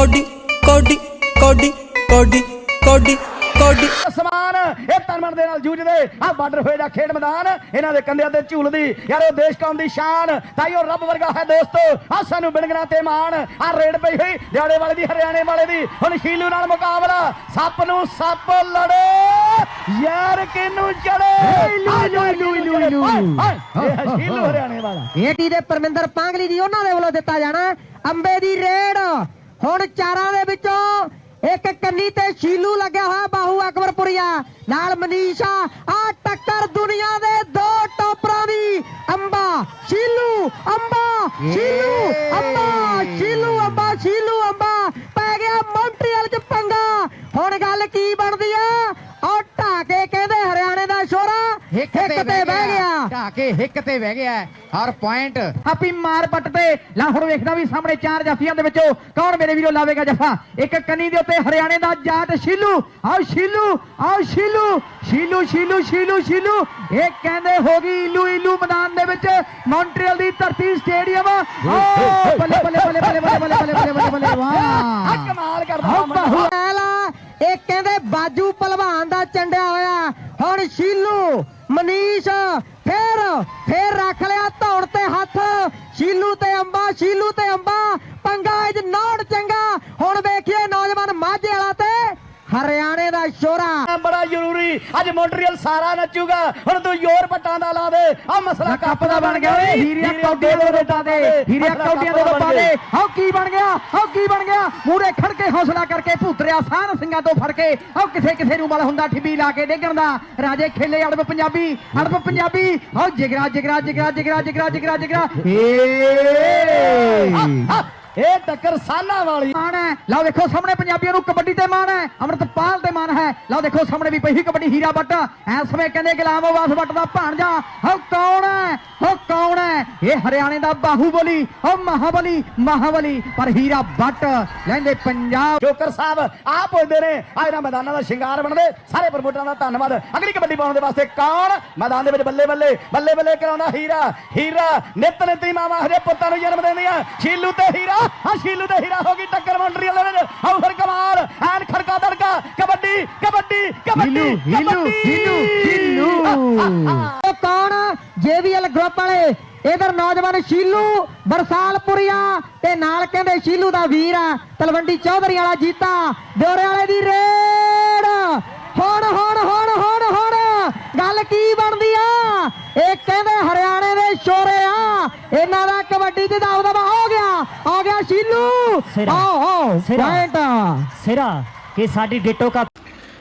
Cody ਕੋਡੀ ਕੋਡੀ ਕੋਡੀ ਕੋਡੀ ਕੋਡੀ। ਸਮਾਨ ਇਹ ਤਨਮਨ ਦੇ ਨਾਲ ਜੂਝਦੇ। ਆ ਬਾਰਡਰ ਹੋਏ ਦਾ ਖੇਡ ਮੈਦਾਨ ਇਹਨਾਂ ਦੇ ਕੰਧਿਆਂ ਤੇ ਝੂਲਦੀ। ਯਾਰ ਇਹ ਦੇਸ਼ ਕੌਮ ਦੀ ਸ਼ਾਨ ਤਾਈ ਉਹ ਰੱਬ ਵਰਗਾ ਹੈ ਦੋਸਤੋ। ਆ ਸਾਨੂੰ ਬਿਣਗਣਾ ਤੇ ਮਾਣ ਆ ਰੇਡ ਪਈ ਹੋਈ ਦਿਹਾੜੇ ਵਾਲੇ ਦੀ ਹਰਿਆਣੇ ਵਾਲੇ ਦੀ। ਹੁਣ ਸ਼ੀਲੂ ਨਾਲ ਮੁਕਾਬਲਾ ਸੱਪ ਨੂੰ ਸੱਪ ਲੜੇ ਯਾਰ ਕਿਨੂੰ ਚੜੇ ਲੂ, ਲੂ, ਲੂ, ਸ਼ੀਲੂ ਹਰਿਆਣੇ ਵਾਲਾ। ਏਟੀ ਦੇ ਪਰਮਿੰਦਰ ਪਾਂਗਲੀ ਦੀ ਉਹਨਾਂ ਦੇ ਵੱਲੋਂ ਦਿੱਤਾ ਜਾਣਾ ਅੰਬੇ ਦੀ ਰੇਡ। ਹੁਣ ਚਾਰਾਂ ਦੇ ਵਿੱਚੋਂ ਇੱਕ ਕੰਨੀ ਤੇ ਸ਼ੀਲੂ ਲੱਗਿਆ ਹੋਇਆ ਬਾਹੂ ਅਕਬਰਪੁਰੀਆ ਨਾਲ ਮਨੀਸ਼ਾ ਆ ਟੱਕਰ ਦੁਨੀਆ ਦੇ ਦੋ ਟੋਪਰਾਂ ਦੀ ਅੰਬਾ ਸ਼ੀਲੂ ਅੰਬਾ ਸ਼ੀਲੂ ਅੰਬਾ ਸ਼ੀਲੂ ਅੰਬਾ ਸ਼ੀਲੂ ਅੰਬਾ ਪੈ ਗਿਆ ਮੌਂਟਰੀਅਲ ਚ ਪੰਗਾ। ਹੁਣ ਗੱਲ ਕੀ ਬਣਦੀ ਆ? ਦਾ ਸ਼ੋਰਾ ਹਿੱਕ ਤੇ ਬਹਿ ਗਿਆ। ਢਾਕੇ ਹਿੱਕ ਤੇ ਬਹਿ ਗਿਆ। ਹਰ ਪੁਆਇੰਟ ਆਪੀ ਮਾਰ ਪੱਟ ਤੇ। ਲਾ ਹੁਣ ਵੇਖਦਾ ਵੀ ਸਾਹਮਣੇ ਚਾਰ ਜਾਫੀਆਂ ਦੇ ਵਿੱਚੋਂ ਕੌਣ ਮੇਰੇ ਵੀਰੋ ਲਾਵੇਗਾ ਜਫਾ? ਇੱਕ ਕੰਨੀ ਦੇ ਉੱਤੇ ਹਰਿਆਣੇ ਦਾ ਜਾਟ ਸ਼ੀਲੂ। ਆਓ ਸ਼ੀਲੂ ਆਓ ਸ਼ੀਲੂ। ਸ਼ੀਲੂ ਸ਼ੀਲੂ ਸ਼ੀਲੂ ਸ਼ੀਲੂ। ਇਹ ਕਹਿੰਦੇ ਹੋ ਗਈ ਇਲੂ ਇਲੂ ਮੈਦਾਨ ਦੇ ਵਿੱਚ। ਮੌਂਟਰੀਅਲ ਦੀ ਧਰਤੀ ਸਟੇਡੀਅਮ। ਓ ਬੱਲੇ ਬੱਲੇ ਬੱਲੇ ਬੱਲੇ ਬੱਲੇ ਬੱਲੇ ਬੱਲੇ ਬੱਲੇ ਬੱਲੇ ਵਾਹ। ਕਮਾਲ ਕਰਦਾ ਇਹ ਕਹਿੰਦੇ ਬਾਜੂ ਪਹਿਲਵਾਨ ਦਾ ਚੰਡਿਆ ਹੋਇਆ ਹੁਣ ਸ਼ੀਲੂ ਮਨੀਸ਼ ਫੇਰ ਫੇਰ ਰੱਖ ਲਿਆ ਧੌਣ ਤੇ ਹੱਥ। ਸ਼ੀਲੂ ਤੇ ਅੰਬਾ ਸ਼ੀਲੂ ਤੇ ਅੰਬਾ ਪੰਗਾ ਇਜ ਨੌੜ ਚੰਗਾ। ਹੁਣ ਵੇਖੀਏ ਨੌਜਵਾਨ ਮਾਝੇ ਵਾਲਾ ਤੇ ਹਰਿਆਣੇ ਦਾ ਸ਼ੋਰਾ। ਬੜਾ ਜ਼ਰੂਰੀ ਅੱਜ ਮੌਂਟਰੀਅਲ ਸਾਰਾ ਨੱਚੂਗਾ। ਹੁਣ ਤੂੰ ਯੋਰ ਪੱਟਾਂ ਦਾ ਲਾ ਦੇ। ਆ ਮਸਲਾ ਕੱਪ ਦਾ ਬਣ ਗਿਆ ਓਏ। ਹੀਰੀਆਂ ਕੌਡੀਆਂ ਦੇ ਰੋਟਾਂ ਦੇ। ਹੀਰੀਆਂ ਕੌਡੀਆਂ ਦੇ ਰੋਟਾਂ ਦੇ। ਹਾਉ ਕੀ ਬਣ ਗਿਆ। ਮੂਰੇ ਖੜ ਕੇ ਹੌਸਲਾ ਕਰਕੇ ਭੂਤਰਿਆ ਸਾਨ ਸਿੰਘਾਂ ਤੋਂ ਫੜ ਕੇ ਹਾਉ ਕਿਸੇ ਕਿਸੇ ਨੂੰ ਬਲ ਹੁੰਦਾ ਠਿੱਬੀ ਲਾ ਕੇ ਡੇਗਣ ਦਾ। ਰਾਜੇ ਖੇਲੇ ਅੜਬ ਪੰਜਾਬੀ ਅੜਬ ਪੰਜਾਬੀ। ਹਾਉ ਜਿਗਰਾ ਜਿਗਰਾ ਜਿਗਰਾ ਜਿਗਰਾ ਜਿਗਰਾ ਜਿਗਰਾ ਜਿਗਰਾ। ਏ ਇਹ ਟੱਕਰ ਸਾਨਾ ਵਾਲੀ। ਮਾਣ ਹੈ। ਲਓ ਦੇਖੋ ਸਾਹਮਣੇ ਪੰਜਾਬੀਆਂ ਨੂੰ ਕਬੱਡੀ ਤੇ ਮਾਣ ਹੈ। ਅੰਮ੍ਰਿਤਪਾਲ ਤੇ ਮਾਣ ਹੈ। ਲਓ ਦੇਖੋ ਸਾਹਮਣੇ ਵੀ ਪਈ ਕਬੱਡੀ ਹੀਰਾ ਬੱਟ ਐਸ ਸਮੇਂ ਕਹਿੰਦੇ ਗੁਲਾਮ ਆਵਾਸ ਬੱਟ ਦਾ ਭਾਣਜਾ। ਹੋ ਕੌਣ ਹੈ? ਹੋ ਕੌਣ ਇਹ ਹਰਿਆਣੇ ਦਾ ਬਾਹੂਬਲੀ ਹੋ ਮਹਾਬਲੀ ਮਹਾਬਲੀ ਪਰ ਹੀਰਾ ਬੱਟ ਲੈਂਦੇ ਪੰਜਾਬ ਜੋਕਰ ਸਾਹਿਬ ਆ ਪੁੱਛਦੇ ਨੇ ਆ ਇਹਨਾਂ ਮੈਦਾਨਾਂ ਦਾ ਸ਼ਿੰਗਾਰ ਬਣਦੇ ਸਾਰੇ ਪ੍ਰਮੋਟਰਾਂ ਦਾ ਧੰਨਵਾਦ। ਅਗਲੀ ਕਬੱਡੀ ਪਾਉਣ ਦੇ ਵਾਸਤੇ ਕੌਣ? ਮੈਦਾਨ ਦੇ ਵਿੱਚ ਬੱਲੇ ਬੱਲੇ ਬੱਲੇ ਬੱਲੇ ਕਰਾਉਂਦਾ ਹੀਰਾ ਹੀਰਾ ਨਿਤ ਨਿਤੀ ਮਾਵਾ ਹਜੇ ਪੁੱਤਾਂ ਨੂੰ ਜਨਮ ਦਿੰਦੀਆਂ। ਸ਼ੀਲੂ ਤੇ ਹੀਰਾ ਆ ਸ਼ੀਲੂ ਤੇ ਹੀਰਾ ਹੋ ਗਈ ਟੱਕਰ ਮੰਡਰੀਅਲ ਦੇ ਵਿੱਚ। ਆਉ ਫਿਰ ਕਮਾਲ ਐਨ ਖੜਕਾ ਦੜਕਾ ਕਬੱਡੀ ਕਬੱਡੀ ਕਬੱਡੀ ਹੀਲੂ, ਹੀਲੂ, ਹੀਲੂ, ਹੀਲੂ। ਉਹ ਕੌਣ? ਜੇਵੀਐਲ ਗਰੁੱਪ ਵਾਲੇ। ਇਧਰ ਨੌਜਵਾਨ ਸ਼ੀਲੂ ਬਰਸਾਲਪੁਰੀਆ ਤੇ ਨਾਲ ਕਹਿੰਦੇ ਸ਼ੀਲੂ ਦਾ ਵੀਰ ਆ ਤਲਵੰਡੀ ਚੌਧਰੀ ਵਾਲਾ ਜੀਤਾ ਦਿਓਰੇ ਵਾਲੇ ਦੀ ਰੇਡ ਹੁਣ ਹੁਣ ਹੁਣ ਹੁਣ ਹੁਣ ਗੱਲ ਕੀ ਬਣਦੀ ਆ ਇਹ ਕਹਿੰਦੇ ਹਰਿਆਣੇ ਦੇ ਸ਼ੋਰੇ ਆ ਇਹਨਾਂ ਦਾ ਕਬੱਡੀ ਚ ਦਬਦਬਾ ਹੋ ਗਿਆ ਆ ਗਿਆ ਸ਼ੀਲੂ। ਆਓ ਆਓ ਸਿਰਾ। ਪੁਆਇੰਟ ਸਿਰਾ ਕਿ ਸਾਡੀ ਡਿਟੋ ਕਾ